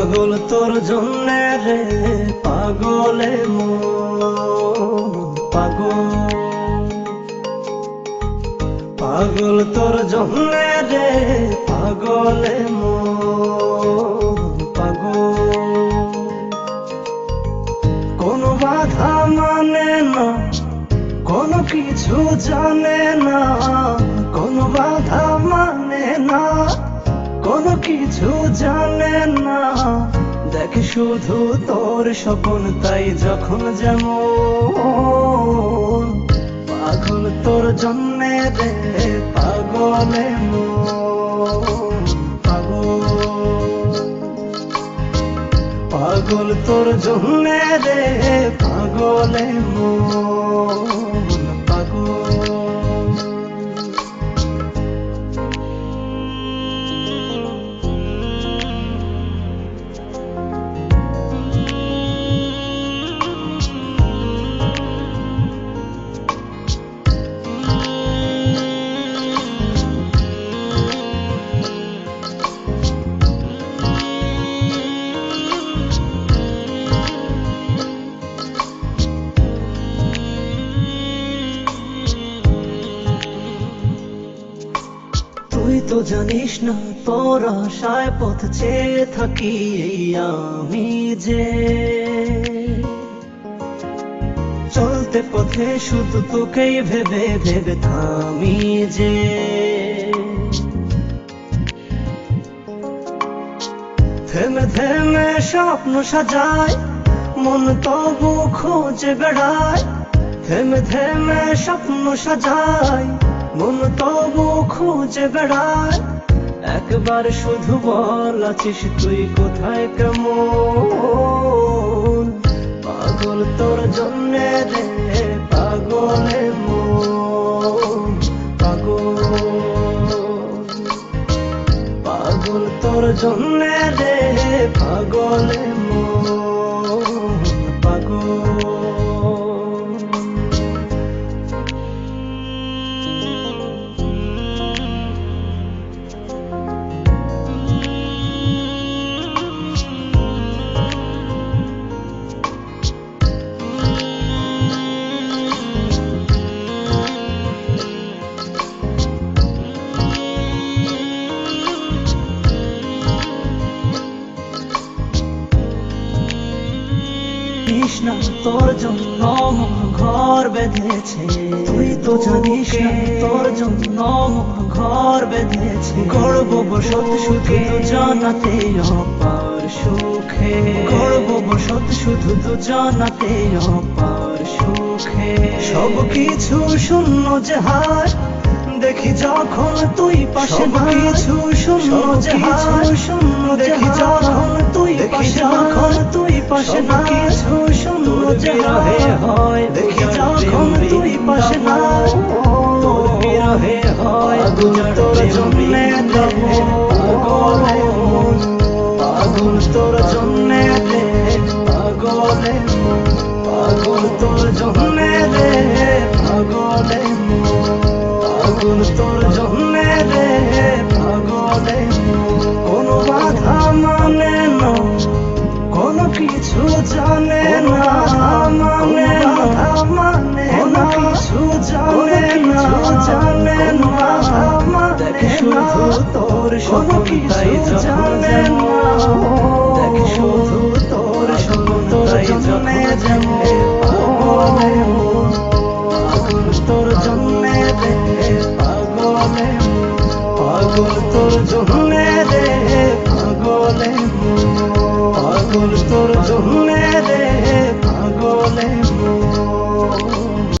পাগল তোর জন্য রে, পাগলে মন পাগল। পাগল তোর জন্য রে, পাগলে মন পাগল। কোনো বাধা মানে না, কোনো কিছু জানে না, কোনো বাধা মানে না। কোনো কিছু জানে না। দেখ শুধু তোর স্বপন, তাই যখন যেমন পাগল তোর জন্যে রে পাগলে পাগল। পাগল তোর জন্যে রে পাগলে মন। তো জানিস না, তোর আশায় পথ চেয়ে থাকি আমি যে। চলতে পথে শুধু তোকেই ভেবে ভেবে থামি যে। থেমে থেমে স্বপ্ন সাজায়, মন তবু খোঁজে বেড়ায়। থেমে থেমে স্বপ্ন সাজায় মন তবু খুঁজে বেড়ায়। একবার শুধু বল আছিস তুই কোথায় কেমন? পাগল তোর জন্য রে, পাগলে মন। পাগল। পাগল তোর জন্য রে, পাগলে মন। কৃষ্ণা তোর জন্য মন ঘর বেঁধেছে? তুই তো জানিস না তোর জন্য মন ঘর বেঁধেছে। গর্ব বসত শুধু জানাতে অপার সুখে। গর্ব বসত শুধু তো জানাতে অপার সুখে। সব কিছু শূন্য যে হার দেখি যখন তুই পাশে কিছু শূন্য যে হার শূন্য দেখি যখন তুই পাশে যখন তুই পাশে না কিছু শূন্য যে রহে হয়। যখন তুই পাশে না বিরহে হয়। তোর জন্যে পাগলে পাগল তোর জন্যে পাগলে পাগল তোর জন্যে পাগলে পাগল তোর জন্যে পাগলে কিছু জানে না মানে না মানে না। কিছু জানে না জানে না দেখ শুধু তোর কিছু জানে না। দেখ শুধু তোর তাই জন্যে যেমন পাগলে মন। পাগল তোর জন্যে রে পাগলে মন। পাগল তোর জন্যে রে পাগলে মো